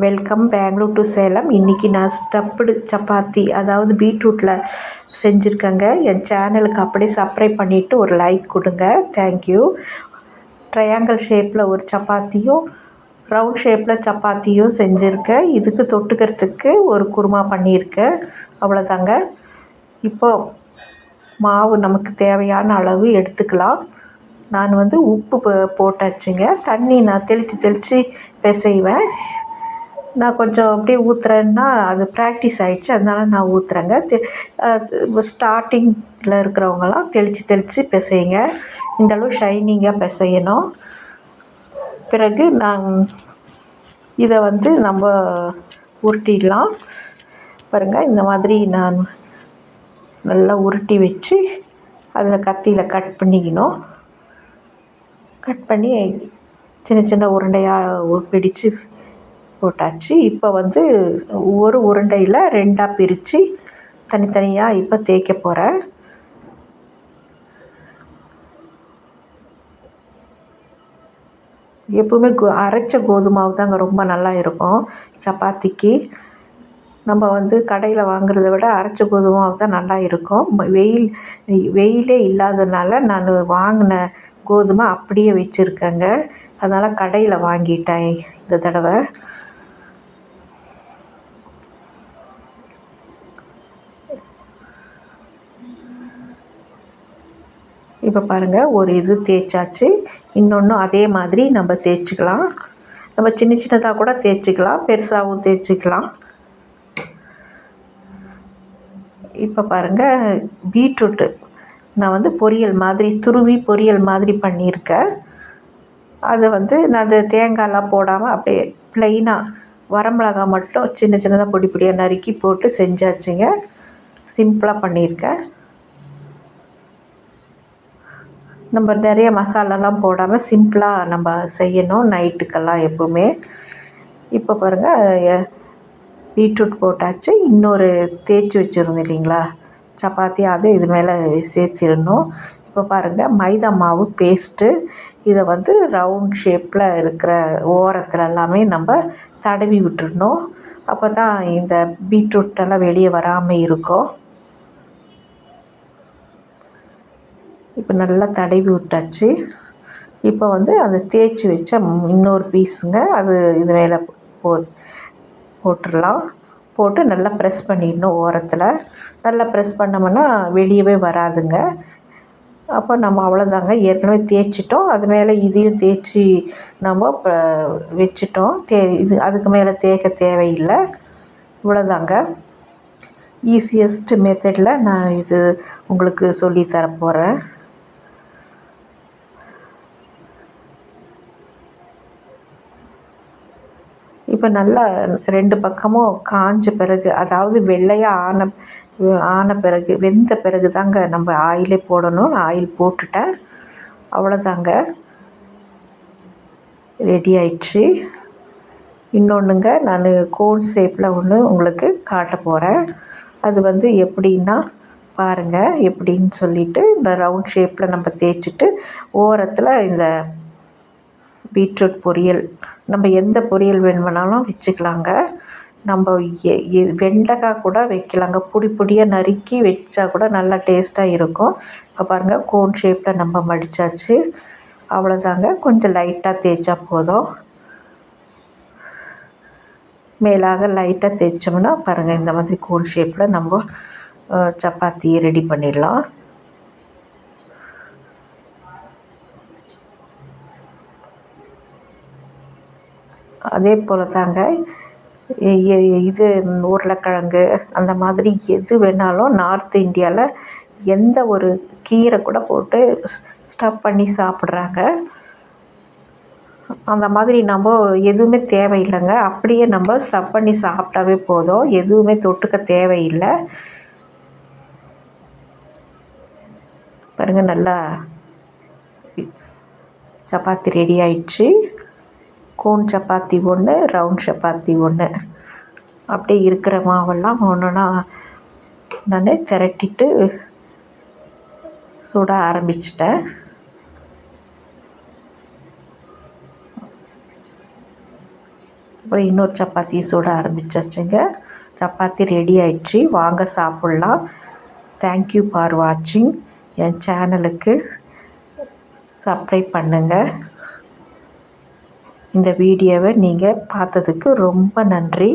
Welcome. Bangalore to Salem. இன்றைக்கி நான் ஸ்டப்புடு சப்பாத்தி அதாவது பீட்ரூட்டில் செஞ்சுருக்கேங்க. என் சேனலுக்கு அப்படியே சப்ஸ்கிரைப் பண்ணிவிட்டு ஒரு லைக் கொடுங்க. தேங்க்யூ ட்ரையாங்கிள் ஷேப்பில் ஒரு சப்பாத்தியும் ரவுண்ட் ஷேப்பில் சப்பாத்தியும் செஞ்சுருக்கேன். இதுக்கு தொட்டுக்கிறதுக்கு ஒரு குருமா பண்ணியிருக்கேன். அவ்வளோதாங்க இப்போது மாவு நமக்கு தேவையான அளவு எடுத்துக்கலாம். நான் வந்து உப்பு போட்டாச்சுங்க. தண்ணி நான் தெளித்து தெளித்து பிசைவேன். நான் கொஞ்சம் அப்படியே ஊற்றுறேன்னா அது ப்ராக்டிஸ் ஆகிடுச்சு அதனால நான் ஊற்றுறேங்க தெ ஸ்டார்டிங்கில் இருக்கிறவங்களாம் தெளித்து தெளித்து பிசையுங்க. இந்தளவு ஷைனிங்காக பிசையணும். பிறகு நான் இதை வந்து நம்ம உருட்டிடலாம். பாருங்கள் இந்த மாதிரி நான் நல்லா உருட்டி வச்சு அதில் கத்தியில் கட் பண்ணிக்கணும். கட் பண்ணி சின்ன சின்ன உருண்டையாக பிடித்து போட்டாச்சு. இப்போ வந்து ஒரு உருண்டையில் ரெண்டாக பிரித்து தனித்தனியாக இப்போ தேய்க்க போகிறேன் எப்பவுமே கோ அரைச்ச கோதுமாவு தாங்க ரொம்ப நல்லா இருக்கும் சப்பாத்திக்கு. நம்ம வந்து கடையில் வாங்குறத விட அரைச்ச கோதுமாவு தான் நல்லா இருக்கும். வெயில் வெயிலே இல்லாதனால நான் வாங்கின கோதுமை அப்படியே வச்சுருக்கேங்க. அதனால் கடையில் வாங்கிட்டேன் இந்த தடவை. இப்போ பாருங்கள் ஒரு இது தேய்ச்சாச்சு. இன்னொன்று அதே மாதிரி நம்ம தேய்ச்சிக்கலாம். நம்ம சின்ன சின்னதாக கூட தேய்ச்சிக்கலாம் பெருசாகவும் தேய்ச்சிக்கலாம். இப்போ பாருங்கள் பீட்ரூட்டு. நான் வந்து பொரியல் மாதிரி துருவி பொரியல் மாதிரி பண்ணியிருக்கேன். அதை வந்து நான் அது தேங்காய்லாம் போடாமல் அப்படியே ப்ளைனாக வரமிளகா மட்டும் சின்ன சின்னதாக பொடி பொடியாக நறுக்கி போட்டு செஞ்சாச்சுங்க. சிம்பிளாக பண்ணியிருக்கேன். நம்ம நிறைய மசாலாலாம் போடாமல் சிம்பிளாக நம்ம செய்யணும் நைட்டுக்கெல்லாம் எப்போவுமே. இப்போ பாருங்கள் பீட்ரூட் போட்டாச்சு. இன்னொரு தேய்ச்சி வச்சுருந்தோம் இல்லைங்களா? சப்பாத்தி அது இது மேலே சேர்த்திடணும். இப்போ பாருங்கள் மைதா மாவு பேஸ்ட்டு இதை வந்து ரவுண்ட் ஷேப்பில் இருக்கிற ஓரத்துல எல்லாமே நம்ம தடவி விட்டுறணும் அப்போ தான் இந்த பீட்ரூட்டெல்லாம் வெளியே வராமல் இருக்கும். இப்போ நல்லா தடவி விட்டாச்சு. இப்போ வந்து அந்த தேய்ச்சி வச்ச இன்னொரு பீஸுங்க. அது இது மேலே போ போட்டுடலாம். போட்டு நல்லா ப்ரெஸ் பண்ணிடணும் ஓரத்தில். நல்லா ப்ரெஸ் பண்ணோம்னா வெளியவே வராதுங்க. அப்போ நம்ம அவ்வளோதாங்க. ஏற்கனவே தேய்ச்சிட்டோம். அது மேலே இதையும் தேய்ச்சி நம்ம இப்போ வச்சிட்டோம். தே இது அதுக்கு மேலே தேய்க்க தேவையில்லை. இவ்வளோதாங்க. ஈஸியஸ்ட் மெத்தடில் நான் இது உங்களுக்கு சொல்லி தரப்போகிறேன் இப்போ நல்லா ரெண்டு பக்கமும் காஞ்ச பிறகு அதாவது வெள்ளையாக ஆன ஆன பிறகு வெந்த பிறகு தாங்க நம்ம ஆயிலே போடணும். ஆயில் போட்டுட்டேன் அவ்வளோதாங்க ரெடி ஆயிடுச்சு. இன்னொன்றுங்க நான் கோன் ஷேப்பில் ஒன்று உங்களுக்கு காட்ட போகிறேன் அது வந்து எப்படின்னா பாருங்கள் எப்படின்னு சொல்லிட்டு இந்த ரவுண்ட் ஷேப்பில் நம்ம தேய்ச்சிட்டு ஓரத்தில் இந்த பீட்ரூட் பொரியல். நம்ம எந்த பொரியல் வேணுமானாலும் வச்சுக்கலாங்க. நம்ம எ- எ- வெண்டைக்காய் கூட வைக்கலாங்க. பொடி பொடியாக நறுக்கி வச்சா கூட நல்லா டேஸ்ட்டாக இருக்கும். இப்போ பாருங்கள் கோன் ஷேப்பில் நம்ம மடித்தாச்சு அவ்வளோதாங்க கொஞ்சம் லைட்டாக தேய்ச்சா போதும். மேலாக லைட்டாக தேய்ச்சோம்னா பாருங்கள் இந்த மாதிரி கோன் ஷேப்பில் நம்ம சப்பாத்தி ரெடி பண்ணிடலாம். அதே போல் தாங்க இது உருளைக்கிழங்கு அந்த மாதிரி எது வேணாலும் நார்த் இந்தியாவில் எந்த ஒரு கீரை கூட போட்டு ஸ்டஃப் பண்ணி சாப்பிட்றாங்க. அந்த மாதிரி நம்ம எதுவுமே தேவையில்லைங்க. அப்படியே நம்ம ஸ்டஃப் பண்ணி சாப்பிட்டாவே போதும். எதுவுமே தொட்டுக்க தேவையில்லை. பாருங்கள் நல்லா சப்பாத்தி ரெடி ஆயிடுச்சு. கோன் சப்பாத்தி ஒன்று ரவுண்ட் சப்பாத்தி ஒன்று அப்படியே இருக்கிற மாவெல்லாம் ஒன்றுனா நான் திரட்டிட்டு சுட ஆரம்பிச்சிட்டேன். அப்புறம் இன்னொரு சப்பாத்தியை சுட ஆரம்பிச்சாச்சுங்க. சப்பாத்தி ரெடி ஆயிடுச்சு. வாங்க சாப்பிட்லாம். தேங்க்யூ ஃபார் வாட்சிங் என் சேனலுக்கு சப்ஸ்கிரைப் பண்ணுங்கள் இந்த வீடியோவை நீங்கள் பார்த்ததுக்கு ரொம்ப நன்றி.